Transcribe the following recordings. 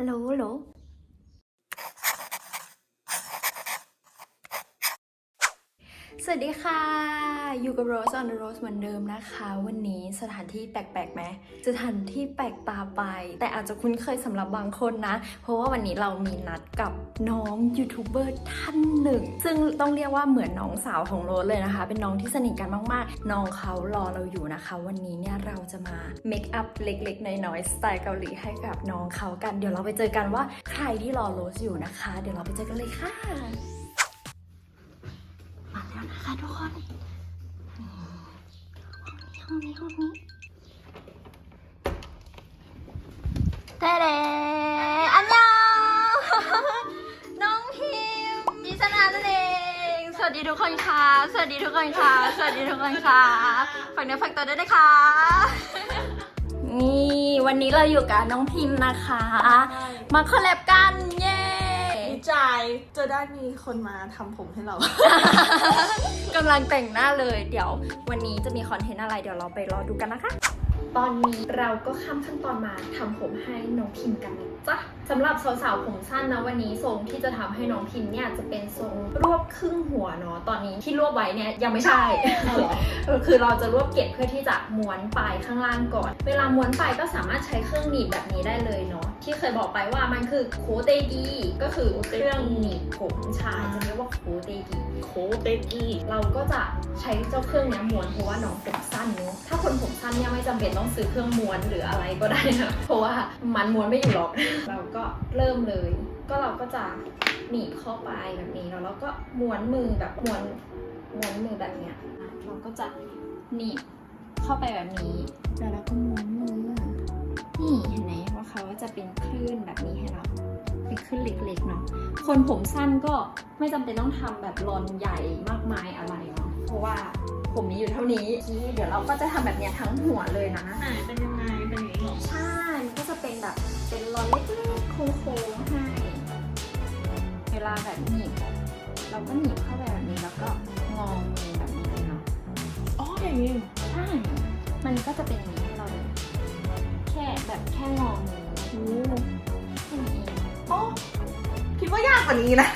ฮัลโหลฮัลโหล สวัสดีค่ะ อยู่กับ Rose on the Rose เหมือนเดิมนะคะ วันนี้สถานที่แปลกๆไหมสถานที่แปลกตาไป แต่อาจจะคุ้นเคยสำหรับบางคนนะ เพราะว่าวันนี้เรามีนัดกับน้องยูทูบเบอร์ท่านหนึ่ง ซึ่งต้องเรียกว่าเหมือนน้องสาวของโรสเลยนะคะ เป็นน้องที่สนิทกันมากๆ น้องเขารอเราอยู่นะคะ วันนี้เนี่ยเราจะมาเมคอัพเล็กๆน้อยๆสไตล์เกาหลีให้กับน้องเขากัน เดี๋ยวเราไปเจอกันว่าใครที่รอโรสอยู่นะคะ เดี๋ยวเราไปเจอกันเลยค่ะ นะคะทุกคนห้องนี้ห้องนี้แต่เดอันยองน้องพิมดิสนานั่นเองสวัสดีทุกคนค่ะ สวัสดีทุกคนค่ะ สวัสดีทุกคนค่ะ ฝากเนื้อฝากตัวด้วยนะคะ นี่วันนี้เราอยู่กับน้องพิมพ์นะคะ มาคอลแลบกัน เย้ ใจ จะได้มีคนมาทำผมให้เรา กำลังแต่งหน้าเลย เดี๋ยววันนี้จะมีคอนเทนต์อะไรเดี๋ยวเราไปรอดูกันนะคะ ตอนนี้เราก็ข้ามขั้นตอนมาทำผมให้น้องพิมพ์กันนะจ๊ะสำหรับสาวๆผมสั้นนะวันนี้ทรงที่จะทำให้น้องพิมพ์เนี่ยจะเป็นทรงรวบครึ่งหัวเนาะตอนนี้ที่รวบไว้เนี่ยยังไม่ใช่เออคือเราจะรวบเกล็ดเพื่อที่จะม้วนปลายข้างล่างก่อน เวลาม้วนปลายก็สามารถใช้เครื่องหนีบแบบนี้ได้เลยเนาะที่เคยบอกไปว่ามันคือโคเตกีก็คือเครื่องหนีบผมชายจะเรียกว่าโคเตกีโคเตกี้เราก็จะใช้เจ้าเครื่องเนี้ยม้วนเพราะว่าน้องผมสั้นเนอะถ้าคนผมสั้นเนี่ยไม่จำเป็นต้องซื้อเครื่องม้วนหรืออะไรก็ได้นะเพราะว่ามันม้วนไม่อยู่หรอกเราก็เริ่มเลย ก็เราก็จะหนีบเข้าไปแบบนี้แล้วเราก็ม้วนมือแบบม้วนม้วนมือแบบเนี้ยเราก็จะหนีบเข้าไปแบบนี้แล้วเราก็ม้วนมือนี่เห็นไหมว่าเขาจะเป็นคลื่นแบบนี้ให้เราเป็นคลื่นเล็กๆเนาะคนผมสั้นก็ไม่จำเป็นต้องทำแบบรอนใหญ่มากมายอะไรเนาะเพราะว่าผมมีอยู่เท่านี้นี่เดี๋ยวเราก็จะทำแบบเนี้ยทั้งหัวเลยนะเป็นยังไง ลาแบบหนีบเราก็หนีบเข้าไปแบบนี้แล้วก็งอมือแบบนี้เลยเนาะอ๋ออย่างนี้ใช่มันก็จะเป็นอย่างนี้ให้เราเลยแค่แบบแค่งอมือโอ้แค่นี้เองอ๋อคิดว่ายากกว่านี้นะ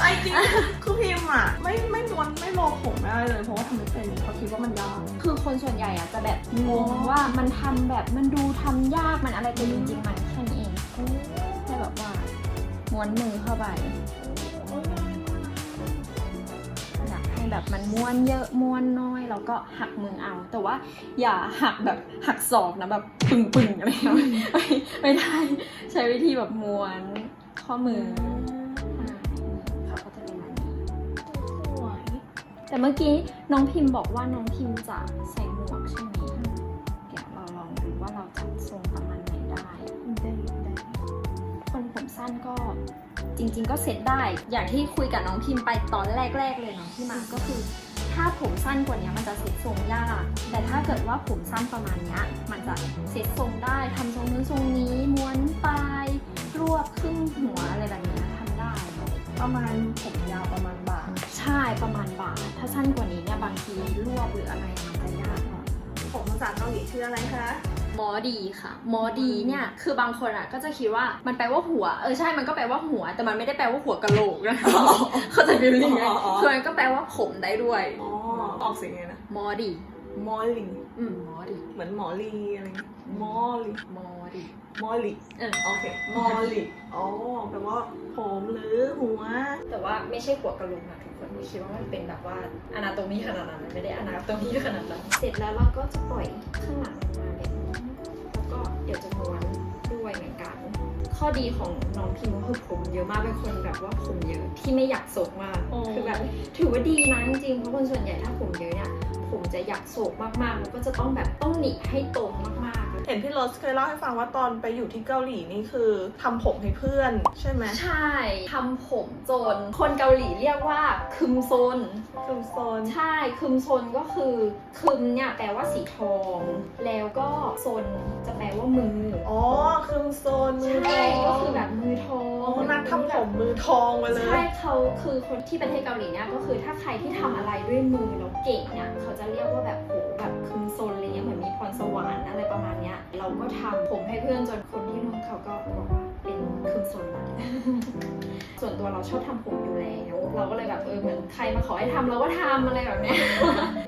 ไอ้จริงคือพิมพ์อะ ไม่ไม่ม้วนไม่โลผมไม่อะไรเลยเพราะว่าทำไม่เป็นเพราะคิดว่ามันยาก คือคนส่วนใหญ่อะจะแบบงงอ๋อว่ามันทำแบบมันดูทำยากมันอะไรแต่จริงๆมัน ม้วนมือเข้าไปอยากให้แบบมันม้วนเยอะม้วนน้อยแล้วก็หักมือเอา แต่ว่าอย่าหักแบบหักศอกนะแบบปึ่งปึ่งๆอะไรเงี้ยไม่ไม่ได้ใช้วิธีแบบม้วนข้อมือเขาก็จะเป็นแบบนี้สวยแต่เมื่อกี้น้องพิมพ์บอกว่าน้องพิมพ์จะใส่หมวกใช่ไหม สั้นก็จริง ๆ ก็เสร็จได้ อย่างที่คุยกับน้องพิมพ์ไปตอนแรก ๆ เลยเนาะที่มาก็คือ ถ้าผมสั้นกว่านี้มันจะเสร็จทรงยาก แต่ถ้าเกิดว่าผมสั้นประมาณเนี้ยมันจะเสร็จทรงได้ทำทรงนู้นทรงนี้ม้วนปลายรวบครึ่งหัวอะไรแบบเนี้ยทำได้ ประมาณผมยาวประมาณบ่าใช่ประมาณบาทถ้าสั้นกว่านี้เนี่ยบางทีรวบหรืออะไรมันจะยากหน่อยผมภาษาเกาหลีชื่ออะไรคะห มอดีค่ะหมอดีเนี่ย คือบางคนอะก็จะคิดว่ามันแปลว่าหัว เออใช่ มันก็แปลว่าหัว แต่มันไม่ได้แปลว่าหัวกะโหลกนะเข้าใจฟิลลิ่งไหมอ๋ออ๋อ คือมันก็แปลว่าผมได้ด้วย อ๋อออกเสียงไงนะหมอดีมอลลีอืมหมอดีเหมือนหมอลีอะไรเงี้ยมอลลีหมอดีมอลลีเออ โอเคมอลลีอ๋อแปลว่าผมหรือหัว แต่ว่าไม่ใช่หัวกะโหลกนะทุกคน ไม่คิดว่ามันเป็นแบบว่าอนาโตมีขนาดนั้นไม่ได้อนาโตมีขนาดนั้น เสร็จแล้วเราก็จะปล่อยข้างหลังออกมาแบบนี้แล้วก็เดี๋ยวจะม้วนด้วยเหมือนกัน ข้อดีของน้องพิมพ์ก็คือผมเยอะมากเป็นคนแบบว่าผมเยอะที่ไม่อยากโศกมากอ๋อคือแบบถือว่าดีนะจริงๆเพราะคนส่วนใหญ่ถ้าผมเยอะเนี่ยผมจะอยากโศกมากๆแล้วก็จะต้องแบบต้องหนีบให้ตรงมากๆ เห็นพี่โรสเคยเล่าให้ฟังว่าตอนไปอยู่ที่เกาหลีนี่คือทำผมให้เพื่อน ใช่ไหมใช่ทำผมโจน คนเกาหลีเรียกว่าคึมโซนคืมโซน ใช่คึมโซนก็คือคึมเนี่ยแปลว่าสีทอง แล้วก็โซนจะแปลว่ามืออ๋อคืมโซนมือทใช่องก็คือแบบมือทออ๋องนักทำผมมือทองมาเลยใช่เขาคือคนที่ประเทศเกาหลีเนี่ยก็คือถ้าใครที่ทำอะไรด้วยมือแล้วเก่งเนี่ยเขาจะเรียกว่าแบบโห สวรรค์อะไรประมาณเนี้ย เราก็ทำผมให้เพื่อนจนคนที่นู่นเขาก็บอกว่าเป็นส่วนตัวเราชอบทำผมอยู่แล้ว เราก็เลยแบบเออเหมือนใครมาขอให้ทำเราก็ทำอะไรแบบเนี้ย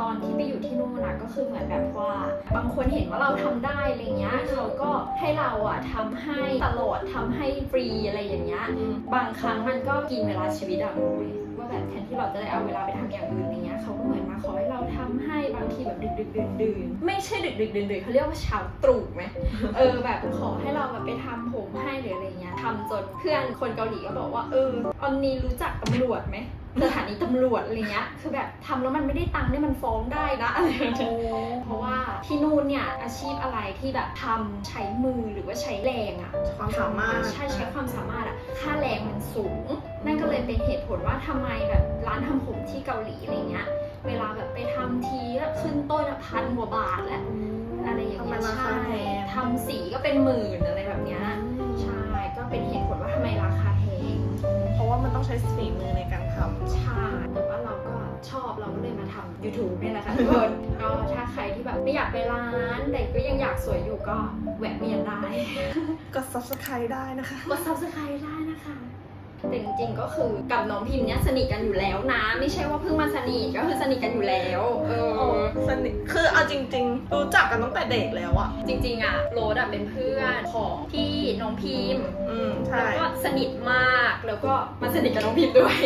ตอนที่ไปอยู่ที่นู่นนะก็คือเหมือนแบบว่า บางคนเห็นว่าเราทำได้อะไรเงี้ยเขาก็ให้เราอะทำให้ตลอดทำให้ฟรีอะไรอย่างเงี้ย บางครั้งมันก็กินเวลาชีวิตอะมุ้ยว่าแบบแทนที่เราจะได้เอาเวลาไปทำอย่างอื่นอะไรเงี้ยเขาก็เหมือน ขอให้เราทำให้บางทีแบบดึกดึกดื่นดื่นๆไม่ใช่ดึกดึกดื่นดื่นๆเขาเรียกว่าเช้าตรู่ไหมเออแบบขอให้เราแบบไปทำผมให้หรืออะไรเงี้ยทำจนเพื่อนคนเกาหลีก็บอกว่าเออออนนีรู้จักตำรวจไหมสถานีตำรวจอะไรเงี้ย คือแบบทำแล้วมันไม่ได้ตังค์เนี่ยมันฟ้องได้นะอะไรแบบเนี้ยเพราะว่าที่นู่นเนี่ยอาชีพอะไรที่แบบทำใช้มือหรือว่าใช้แรงอะความสามารถใช่ใช้ความสามารถอะค่าแรงมันสูง นั่นก็เลยเป็นเหตุผลว่าทำไมแบบร้านทำผมที่เกาหลีอะไรเงี้ย เวลาแบบไปทำทีแล้วขึ้นต้นอะพันกว่าบาทแล้วอะไรอย่างทำไมเงี้ยราคาใช่แพงทำสีก็เป็นหมื่นอะไรแบบเนี้ยใช่ก็เป็นเหตุผลว่าทำไมราคาแพงเพราะว่ามันต้องใช้ฝีมือในการทำใช่แต่ว่าเราก็ชอบเราก็เลยมาทำ YouTube นี่แหละค่ะทุกคน ก็ถ้าใครที่แบบไม่อยากไปร้านแต่ก็ยังอยากสวยอยู่ก็แวะเวียนได้กด subscribe ได้นะคะ กด subscribe ได้นะคะ แต่จริงๆก็คือกับน้องพิมพ์เนี้ยสนิทกันอยู่แล้วนะ ไม่ใช่ว่าเพิ่งมาสนิทก็คือสนิทกันอยู่แล้ว เออ สนิทคือเอาจริง ๆ รู้จักกันตั้งแต่เด็กแล้วอะจริงๆอะโรดอะเป็นเพื่อนของพี่น้องพิมพ์อืมใช่ แล้วก็สนิทมากแล้วก็มาสนิทกับน้องพิมพ์ด้วย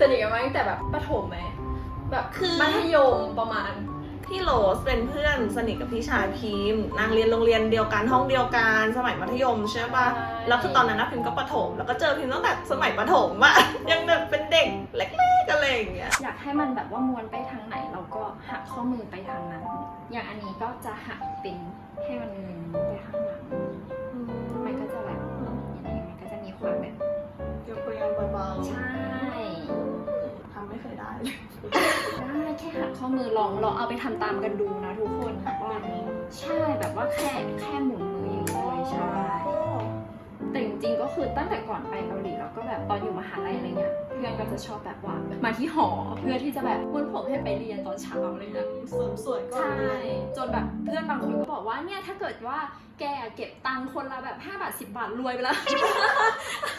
สนิทกันมาตั้งแต่แบบประถมไหมแบบคือมัธยมประมาณ พี่โรสเป็นเพื่อนสนิทกับพี่ชายพิมพ์นางเรียนโรงเรียนเดียวกันห้องเดียวกันสมัยมัธยมใช่ปะใช่ แล้วคือตอนนั้นนะพิมพ์ก็ประถม แล้วก็เจอพิมพ์ตั้งแต่สมัยประถมอะ ยังแบบเป็นเด็กเล็กๆอะไรอย่างเงี้ย อยากให้มันแบบว่าม้วนไปทางไหนเราก็หักข้อมือไปทางนั้น อย่างอันนี้ก็จะหักเป็นให้มัน อมือลองลองเอาไปทำตามกันดูนะทุกคนว่าใช่แบบว่าแค่แค่หมุนมืออย่างนี้เลยใช่แต่จริงๆก็คือตั้งแต่ก่อนไปเกาหลีเราก็แบบตอนอยู่มหาลัยอะไรเงี้ยเพื่อนก็จะชอบแบบว่ามาที่หอเพื่อที่จะแบบม้วนผมให้ไปเรียนตอนเช้าอะไรเงี้ยเสริมสวยก่อนใช่จนแบบเพื่อนบางคนก็บอกว่าเนี่ยถ้าเกิดว่าแกเก็บตังค์คนละแบบ5บาท10 บาทรวยไปแล้ว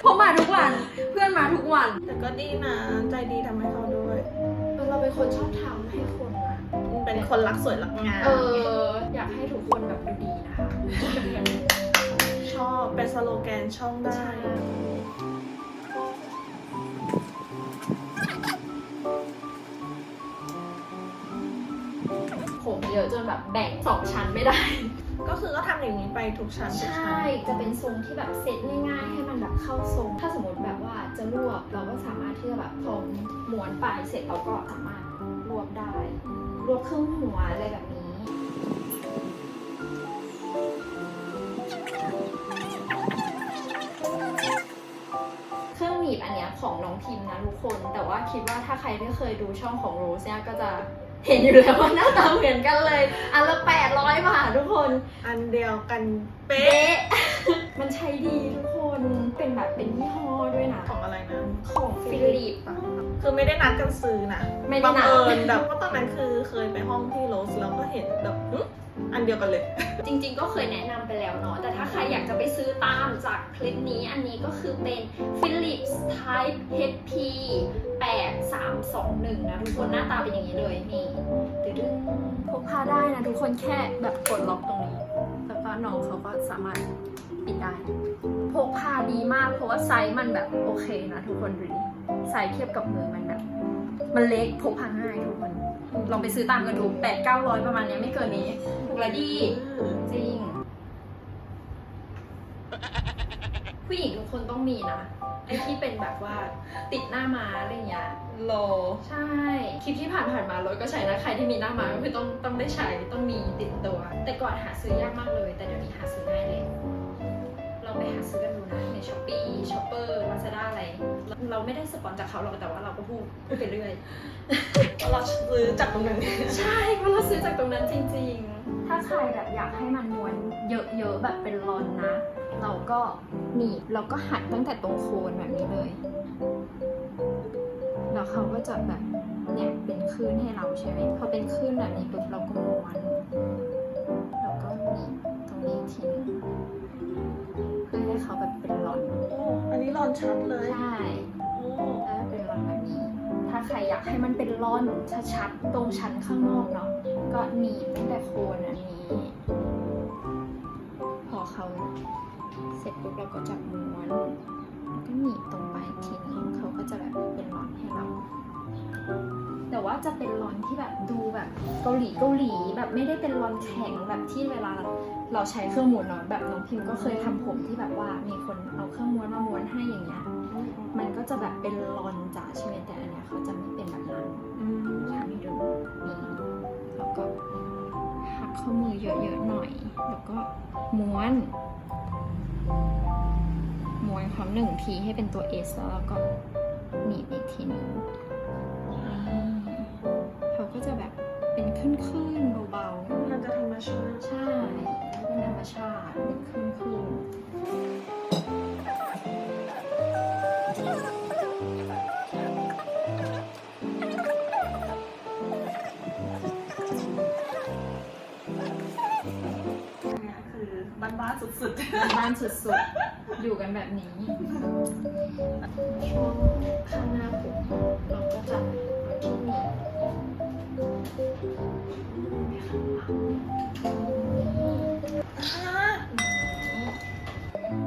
เพราะมาทุกวันเพื่อนมาทุกวัน แต่ก็ดีนะใจดีทำให้เขาด้วยเราเป็นคนชอบทำให้คนอะ เป็นคนรักสวยรักงามเออ อยากให้ทุกคนแบบดูดีนะคะชอบเป็นสโลแกนช่องได้ ผมเยอะจนแบบแบ่งสองชั้นไม่ได้ ก็คือก็ทำอย่างนี้ไปทุกชั้นทุกใช่ชั้นจะเป็นทรงที่แบบเซตง่ายๆ ให้มันแบบเข้าทรง ถ้าสมมติแบบว่าจะรวบเราก็สามารถที่จะแบบพอม้วนปลายเสร็จเราก็สามารถรวบได้ รวบครึ่งหัวอะไรแบบนี้ เครื่องหนีบอันเนี้ยของน้องพิมพ์นะทุกคน แต่ว่าคิดว่าถ้าใครที่เคยดูช่องของโรสเนี่ยก็จะเห็นอยู่แล้วว่าหน้าตาเหมือนกันเลย อันละแปดร้อยบาททุกคน อันเดียวกันเป๊ะเป๊ะมันใช้ดีทุกคน เป็นแบบเป็นยี่ห้อด้วยนะ ของอะไรนะ ของฟิลิปคือไม่ได้นัดกันซื้อนะไม่ได้บังนัด เอิญแบบว่าตอนนั้นคือเคยไปห้องพี่โรสแล้วก็เห็นแบบหึอันเดียวกันเลย จริงๆ ก็เคยแนะนำไปแล้วเนาะ แต่ถ้าใครอยากจะไปซื้อตามจากคลิปนี้ อันนี้ก็คือเป็น Philips Type HP 8321 นะ ทุกคนหน้าตาเป็นอย่างนี้เลยนี่ดึงๆพกพาได้นะ ทุกคนแค่แบบกดล็อกตรงนี้ แล้วก็น้องเขาก็สามารถ ปิดได้ พกพาดีมากเพราะว่าไซส์มันแบบโอเคนะทุกคนดูดิไซส์เทียบกับมือมันแบบ มันเล็กพกพาง่ายทุกคน ลองไปซื้อตามกันดูแปดเก้าร้อยประมาณเนี้ยไม่เกินนี้ถูกละดีจริง ผู้หญิงทุกคนต้องมีนะไอที่เป็นแบบว่าติดหน้ามาอะไรอย่างเงี้ยโล ใช่ คลิปที่ผ่านผ่านๆมารถก็ใช้นะ ใครที่มีหน้ามาก็คือต้องต้องได้ใช้ต้องมีติดตัว แต่ก่อนหาซื้อยากมากเลย แต่เดี๋ยวนี้หาซื้อง่ายเลยลอง ไปหาซื้อกันดูนะในช้อปปี้ช้อปเปอร์ลาซาด้าอะไร เราไม่ได้สปอนจากเขาหรอกแต่ว่าเราก็พูดพูดไปเรื่อยเราซื้อจากตรงนั้น ใช่เพราะเราซื้อจากตรงนั้นจริง ๆ ถ้าใครแบบอยากให้มันม้วนเยอะๆแบบเป็นรอนนะ เราก็หนีบเราก็หัดตั้งแต่ตรงโคนแบบนี้เลย แล้วเขาก็จะแบบเนี่ยเป็นคลื่นให้เราใช่ไหมพอเป็นคลื่นแบบนี้ปุ๊บเราก็ม้วนแล้วก็หนีบตรงนี้อีกทีนึง เพื่อให้เขาแบบเป็นรอนโอ้อันนี้รอนชัดเลยใช่าใครอยากให้มันเป็นร่อนชัดๆตรงชั้นข้างนอกเนาะก็หนีบตั้งแต่โคนอันนี้ พอเขาเสร็จปุ๊บเราก็จับม้วนแล้วก็หนีบตรงไปอีกทีนึงเขาก็จะแบบเป็นร่อนให้เราแต่ว่าจะเป็นรอนที่แบบดูแบบเกาหลีเกาหลีแบบไม่ได้เป็นรอนแข็งแบบที่เวลา เราใช้เครื่องม้วนเนาะแบบน้องพิมก็เคยทำผมที่แบบว่ามีคนเอาเครื่องม้วนมาม้วนให้อย่างเงี้ยมันก็จะแบบเป็นรอนจ๋าใช่ไหมแต่อันเนี้ยเขาจะไม่เป็นแบบนั้นอืมทำให้ดูนี่แล้วก็หักข้อมือเยอะๆหน่อย แล้วก็ม้วน ม้วนเขาหนึ่งทีให้เป็นตัว S แล้วเราก็หนีบอีกทีหนึง สุดบ้านสุดๆ อยู่กันแบบนี้ ช่วงข้างหน้าผมเราก็จะเอาที่หนีบๆอ่า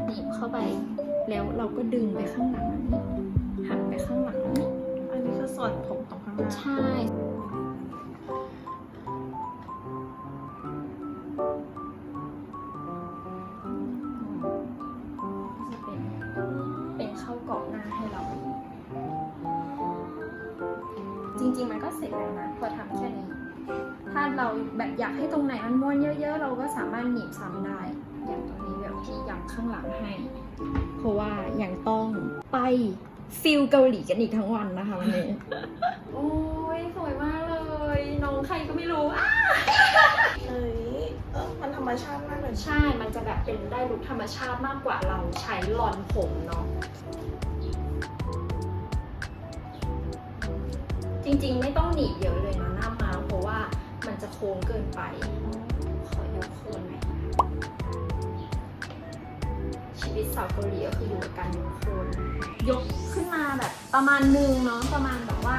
หนีบเข้าไป แล้วเราก็ดึงไปข้างหลังนี้หันไปข้างหลังนี้อันนี้คือส่วนผมของข้างหน้า ใช่ากให้ตรงไหนมันม้วนเยอะๆ เราก็สามารถหนีบซ้ำได้ อย่างตรงนี้แบบที่ย้ำข้างหลังให้ เพราะว่ายังต้องไปฟิลเกาหลีกันอีกทั้งวันนะคะวันนี้ โอ้ยสวยมากเลย น้องใครก็ไม่รู้อะเฮ้ยเออมันธรรมชาติมากเลยใช่ มันจะแบบเป็นได้ลุคธรรมชาติมากกว่าเราใช้ลอนผมเนาะ จริงๆ ไม่ต้องหนีบเยอะเลยนะหน้า มันจะโค้งเกินไป ขอยกโคนหน่อยชีวิตสาวเกาหลีก็คืออยู่กับการยกโคนยกขึ้นมาแบบประมาณหนึงเนาะประมาณแบบว่า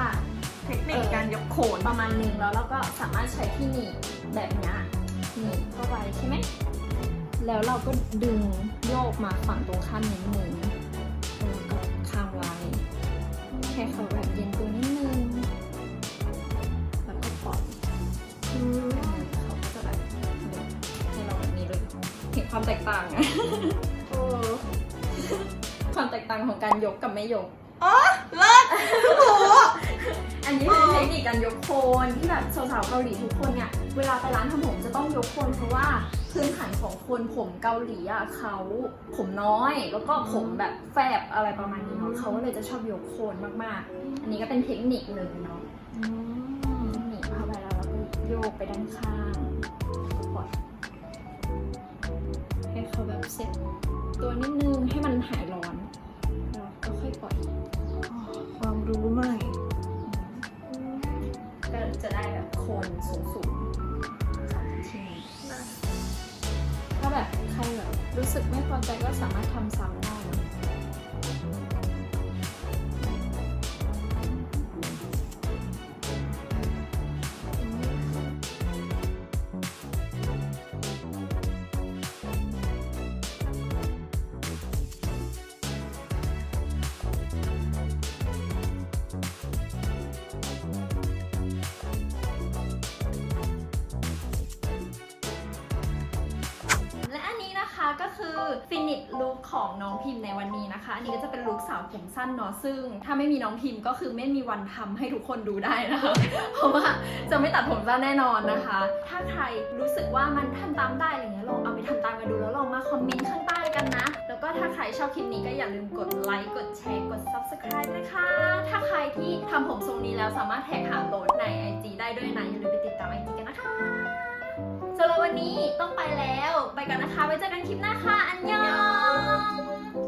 เทคนิคการยกโขนประมาณหนึ่งแล้วเราก็สามารถใช้ที่หนีบแบบเนี้ยหนีบเข้าไปใช่ไหมแล้วเราก็ดึงโยกมาฝั่งตรงข้ามนิดนึงแล้วก็ค้างไว้ให้เขาแบบเย็นตัวนิ เห็นความแตกต่างอะเออความแตกต่างของการยกกับไม่ยก อ๋อเลิศโอ้โห อันนี้คือเทคนิคการยกโคนที่แบบสาวๆเกาหลีทุกคนเนี่ย เวลาไปร้านทำผมจะต้องยกโคนเพราะว่าพื้นฐานของคนผมเกาหลีอะเขาผมน้อย แล้วก็ผมแบบแฟบอะไรประมาณนี้เนาะเขาก็เลยจะชอบยกโคนมากๆ อันนี้ก็เป็นเทคนิคหนึ่งเนาะอืมหนีบเข้าไปแล้วเราก็โยกไปด้านข้าง เซ็ตตัวนิดนึงให้มันหาย ก็คือฟินิชลุคของน้องพิมพ์ในวันนี้นะคะ อันนี้ก็จะเป็นลุคสาวผมสั้นเนาะซึ่ง ถ้าไม่มีน้องพิมพ์ก็คือไม่มีวันทำให้ทุกคนดูได้นะคะ เพราะว่าจะไม่ตัดผมสั้นแน่นอนนะคะ ถ้าใครรู้สึกว่ามันทำตามได้อะไรเงี้ยลองเอาไปทำตามกันดูแล้วลองมาคอมเมนต์ข้างใต้กันนะ แล้วก็ถ้าใครชอบคลิปนี้ก็อย่าลืมกดไลค์กดแชร์กด subscribe นะคะ ถ้าใครที่ทำผมทรงนี้แล้วสามารถแท็กหาโหลดใน IG ได้ด้วยนะอย่าลืมไปติดตาม IG กันนะคะ สำหรับวันนี้ต้องไปแล้ว ไปกันนะคะไว้เจอกันคลิปหน้าค่ะ อันยอง